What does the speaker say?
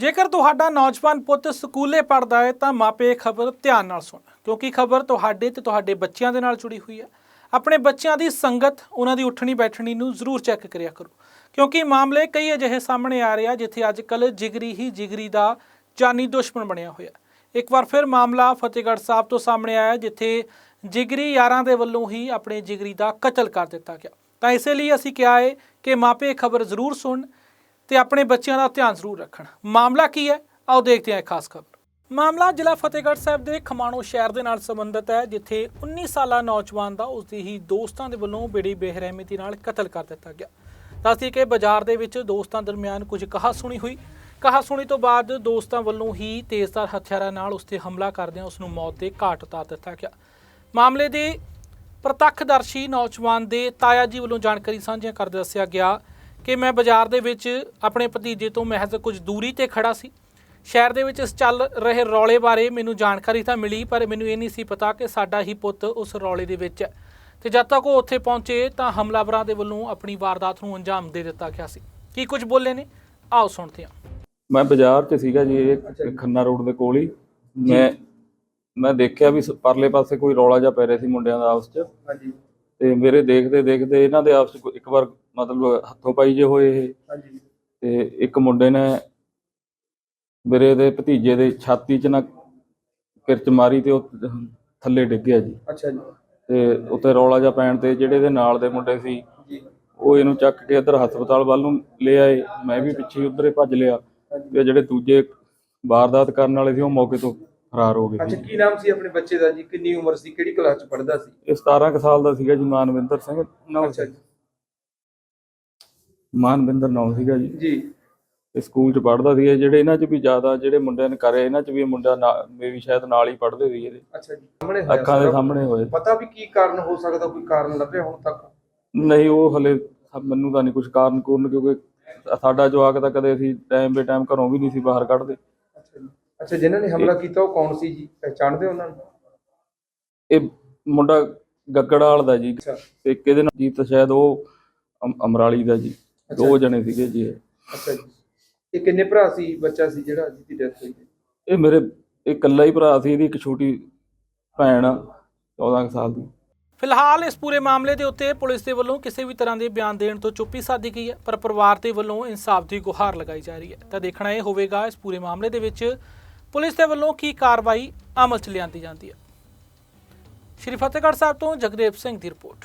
ਜੇਕਰ ਤੁਹਾਡਾ ਨੌਜਵਾਨ ਪੁੱਤ ਸਕੂਲੇ ਪੜਦਾ ਹੈ, ਤਾਂ ਮਾਪੇ ਖਬਰ ਧਿਆਨ ਨਾਲ ਸੁਣ, ਕਿਉਂਕਿ ਖਬਰ ਤੁਹਾਡੇ ਤੇ ਤੁਹਾਡੇ ਬੱਚਿਆਂ ਦੇ ਨਾਲ ਜੁੜੀ ਹੋਈ ਹੈ। ਆਪਣੇ ਬੱਚਿਆਂ ਦੀ ਸੰਗਤ ਉਹਨਾਂ ਦੀ ਉੱਠਣੀ ਬੈਠਣੀ ਨੂੰ ਜ਼ਰੂਰ ਚੈੱਕ ਕਰਿਆ ਕਰੋ, ਕਿਉਂਕਿ ਮਾਮਲੇ ਕਈ ਅਜਿਹੇ ਸਾਹਮਣੇ ਆ ਰਹੇ ਆ, ਜਿੱਥੇ ਅੱਜ ਕੱਲ ਜਿਗਰੀ ਹੀ ਜਿਗਰੀ ਦਾ ਜਾਨੀ ਦੁਸ਼ਮਣ ਬਣਿਆ ਹੋਇਆ। ਇੱਕ ਵਾਰ ਫਿਰ ਮਾਮਲਾ ਫਤਿਹਗੜ੍ਹ ਸਾਹਿਬ ਤੋਂ ਸਾਹਮਣੇ ਆਇਆ, ਜਿੱਥੇ ਜਿਗਰੀ ਯਾਰਾਂ ਦੇ ਵੱਲੋਂ ਹੀ ਆਪਣੇ ਜਿਗਰੀ ਦਾ ਕਤਲ ਕਰ ਦਿੱਤਾ ਗਿਆ। ਤਾਂ ਇਸੇ ਲਈ ਅਸੀਂ ਕਿਹਾ ਹੈ ਕਿ ਮਾਪੇ ਖਬਰ ਜ਼ਰੂਰ ਸੁਣ ਤੇ ਆਪਣੇ ਬੱਚਿਆਂ ਦਾ ਧਿਆਨ ਜ਼ਰੂਰ ਰੱਖਣ। ਮਾਮਲਾ ਕੀ ਹੈ? ਆਓ ਦੇਖਦੇ ਹਾਂ ਖਾਸ ਖਬਰ। ਮਾਮਲਾ ਜ਼ਿਲ੍ਹਾ ਫਤਿਹਗੜ੍ਹ ਸਾਹਿਬ ਦੇ ਖਮਾਣੋ ਸ਼ਹਿਰ ਦੇ ਨਾਲ ਸੰਬੰਧਿਤ ਹੈ, ਜਿੱਥੇ 19 ਸਾਲਾ ਨੌਜਵਾਨ ਦਾ ਉਸ ਦੀ ਹੀ ਦੋਸਤਾਂ ਦੇ ਵੱਲੋਂ ਬੜੀ ਬੇਰਹਿਮੀ ਦੇ ਨਾਲ ਕਤਲ ਕਰ ਦਿੱਤਾ ਗਿਆ। ਦੱਸਦੀ ਕਿ ਬਾਜ਼ਾਰ ਦੇ ਵਿੱਚ ਦੋਸਤਾਂ ਦਰਮਿਆਨ ਕੁਝ ਕਹਾ ਸੁਣੀ ਹੋਈ। ਕਹਾ ਸੁਣੀ ਤੋਂ ਬਾਅਦ ਦੋਸਤਾਂ ਵੱਲੋਂ ਹੀ ਤੇਜ਼ਧਾਰ ਹਥਿਆਰਾਂ ਨਾਲ ਉਸ ਤੇ ਹਮਲਾ ਕਰਦਿਆਂ ਉਸ ਨੂੰ ਮੌਤ ਦੇ ਘਾਟ ਉਤਾਰ ਦਿੱਤਾ ਗਿਆ। ਮਾਮਲੇ ਦੇ ਪ੍ਰਤੱਖਦਰਸ਼ੀ ਨੌਜਵਾਨ ਦੇ ਤਾਇਆ ਜੀ ਵੱਲੋਂ ਜਾਣਕਾਰੀ ਸਾਂਝੀ ਕਰਦੇ ਦੱਸਿਆ ਗਿਆ ਕਿ ਮੈਂ ਬਾਜ਼ਾਰ ਦੇ ਵਿੱਚ ਆਪਣੇ ਭਤੀਜੇ ਤੋਂ ਮਹਿਜ਼ ਕੁਝ ਦੂਰੀ ਤੇ ਖੜਾ ਸੀ। ਸ਼ਹਿਰ ਦੇ ਵਿੱਚ ਇਸ ਚੱਲ ਰਹੇ ਰੌਲੇ ਬਾਰੇ ਮੈਨੂੰ ਜਾਣਕਾਰੀ ਤਾਂ ਮਿਲੀ ਪਰ ਮੈਨੂੰ ਇਹ ਨਹੀਂ ਸੀ ਪਤਾ ਕਿ ਸਾਡਾ ਹੀ ਪੁੱਤ ਉਸ ਰੌਲੇ ਦੇ ਵਿੱਚ ਹੈ। ਤੇ ਜਦ ਤੱਕ ਉਹ ਉੱਥੇ ਪਹੁੰਚੇ ਤਾਂ ਹਮਲਾਵਰਾਂ ਦੇ ਵੱਲੋਂ ਆਪਣੀ ਵਾਰਦਾਤ ਨੂੰ ਅੰਜਾਮ ਦੇ ਦਿੱਤਾ ਗਿਆ ਸੀ। ਕੀ ਕੁਝ ਬੋਲੇ ਨੇ? ਆਓ ਸੁਣਦੇ ਹਾਂ। ਮੈਂ ਬਾਜ਼ਾਰ 'ਚ ਸੀਗਾ ਜੀ ਇਹ ਖੰਨਾ ਰੋਡ ਦੇ ਕੋਲ ਹੀ। ਮੈਂ ਮੈਂ ਦੇਖਿਆ ਵੀ ਪਰਲੇ ਪਾਸੇ ਕੋਈ ਰੌਲਾ ਜਿਹਾ ਪੈ ਰਿਹਾ ਸੀ ਮੁੰਡਿਆਂ ਦਾ ਆਪਸ 'ਚ। ਹਾਂਜੀ। ਤੇ ਮੇਰੇ ਦੇਖਦੇ ਦੇਖਦੇ ਇਹਨਾਂ ਦੇ ਆਪਸ 'ਚ ਇੱਕ ਵਾਰ ਮਤਲਬ ਹੱਥੋਂ ਪਾਈ ਜੇ ਹੋਏ ਇਹ। ਹਾਂਜੀ। ਤੇ ਇੱਕ ਮੁੰਡੇ ਨੇ ਮੇਰੇ ਦੇ ਭਤੀਜੇ ਦੇ ਛਾਤੀ 'ਚ ਨਾ ਕਿਰਚ ਮਾਰੀ ਤੇ ਉਹ ਥੱਲੇ ਡਿੱਗ ਗਿਆ ਜੀ। ਅੱਛਾ ਜੀ। ਤੇ ਉੱਤੇ ਰੌਲਾ ਜਿਹਾ ਪੈਣ ਤੇ ਜਿਹੜੇ ਇਹਦੇ ਨਾਲ ਦੇ ਮੁੰਡੇ ਸੀ ਜੀ। ਉਹ ਇਹਨੂੰ ਚੱਕ ਕੇ ਇੱਧਰ ਹਸਪਤਾਲ ਵੱਲ ਨੂੰ ਲੈ ਆਏ। ਮੈਂ ਵੀ ਪਿੱਛੇ ਉਧਰ ਭੱਜ ਲਿਆ। ਤੇ ਜਿਹੜੇ ਦੂਜੇ ਵਾਰਦਾਤ ਕਰਨ ਵਾਲੇ ਸੀ ਉਹ ਮੌਕੇ ਤੋਂ ਫਰਾਰ ਹੋ ਗਏ ਅੱਛਾ ਕੀ ਨਾਮ ਸੀ ਆਪਣੇ ਬੱਚੇ ਦਾ ਜੀ? ਕਿੰਨੀ ਉਮਰ ਸੀ? ਕਿਹੜੀ ਕਲਾਸ ਚ ਪੜ੍ਹਦਾ ਸੀ? ਇਹ 17 ਕੁ ਸਾਲ ਦਾ ਸੀਗਾ ਜੀ ਮਾਨਵਿੰਦਰ ਸਿੰਘ। ਅੱਛਾ ਜੀ। ਮਾਨਵਿੰਦਰ ਨਾਮ ਸੀਗਾ ਜੀ। ਜੀ। ਤੇ ਸਕੂਲ 'ਚ ਪੜ੍ਹਦਾ ਸੀਗਾ ਜਿਹੜੇ ਇਹਨਾਂ 'ਚ ਵੀ ਜ਼ਿਆਦਾ ਜਿਹੜੇ ਮੁੰਡਿਆਂ ਨੇ ਕਰੇ ਇਹਨਾਂ 'ਚ ਵੀ ਇਹ ਮੁੰਡਾ ਮੇ ਵੀ ਸ਼ਾਇਦ ਨਾਲ ਹੀ ਪੜ੍ਹਦੇ ਸੀ ਇਹਦੇ। ਅੱਛਾ ਜੀ। ਸਾਹਮਣੇ ਹੋਇਆ ਅੱਖਾਂ ਦੇ ਸਾਰਾ। ਸਾਹਮਣੇ ਹੋਏ। ਪਤਾ ਵੀ ਕੀ ਕਾਰਨ ਹੋ ਸਕਦਾ ਕੋਈ ਕਾਰਨ ਲੱਭਿਆ ਹੁਣ ਤੱਕ? ਨਹੀਂ ਉਹ ਹਲੇ ਮੈਨੂੰ ਤਾਂ ਨਹੀਂ ਕੁਝ ਕਾਰਨ ਕੂਰਨ ਕਿਉਂਕਿ ਸਾਡਾ ਜਵਾਕ ਤਾਂ ਕਦੇ ਅਸੀਂ ਟਾਈਮ ਬੇ ਟਾਈਮ ਘਰੋਂ ਵੀ ਨਹੀਂ ਸੀ ਬਾਹਰ ਕੱਢਦੇ। ਅੱਛਾ ਜੀ। ਅੱਛਾ ਜਿਨ੍ਹਾਂ ਨੇ ਹਮਲਾ ਕੀਤਾ ਉਹ ਕੌਣ ਸੀ ਜੀ? ਪਹਿਚਾਣਦੇ ਹੋ ਉਹਨਾਂ ਨੂੰ? ਇਹ ਮੁੰਡਾ ਗੱਗੜਾਲ ਦਾ ਜੀ। ਅੱਛਾ। ਤੇ ਕਿਹਦੇ ਨਾਲ ਜੀਤ ਸ਼ਾਇਦ ਉਹ ਅਮ- ਅਮਰਾਲੀ ਦਾ ਜੀ। ਦੋ ਜਣੇ ਸੀਗੇ ਜੀ ਇਹ। ਅੱਛਾ ਜੀ। ਇਹ ਕਿੰਨੇ ਭਰਾ ਸੀ ਬੱਚਾ ਸੀ ਜਿਹੜਾ ਜਿਹਦੀ ਡੈਥ ਹੋਈ ਹੈ? ਇਹ ਮੇਰੇ ਇਹ ਇਕੱਲਾ ਹੀ ਭਰਾ ਸੀ ਇਹਦੀ ਇੱਕ ਛੋਟੀ ਭੈਣ ਆ, 14 ਕੁ ਸਾਲ ਦੀ। ਫਿਲਹਾਲ ਇਸ ਪੂਰੇ ਮਾਮਲੇ ਦੇ ਉੱਤੇ ਪੁਲਿਸ ਦੇ ਵੱਲੋਂ ਕਿਸੇ ਵੀ ਤਰ੍ਹਾਂ ਦੇ ਬਿਆਨ ਦੇਣ ਤੋਂ ਚੁੱਪੀ ਸਾਧੀ ਗਈ ਹੈ ਪਰ ਪਰਿਵਾਰ ਦੇ ਵੱਲੋਂ ਇਨਸਾਫ ਦੀ ਗੁਹਾਰ ਲਗਾਈ ਜਾ ਰਹੀ ਹੈ। ਤਾਂ ਦੇਖਣਾ ਇਹ ਹੋਵੇਗਾ ਇਸ ਪੂਰੇ ਮਾਮਲੇ ਦੇ ਵਿੱਚ ਪੁਲਿਸ ਦੇ ਵੱਲੋਂ ਕੀ ਕਾਰਵਾਈ ਅਮਲ 'ਚ ਲਿਆਂਦੀ ਜਾਂਦੀ ਹੈ। ਸ਼੍ਰੀ ਫਤਿਹਗੜ੍ਹ ਸਾਹਿਬ ਤੋਂ ਜਗਦੇਵ ਸਿੰਘ ਦੀ ਰਿਪੋਰਟ।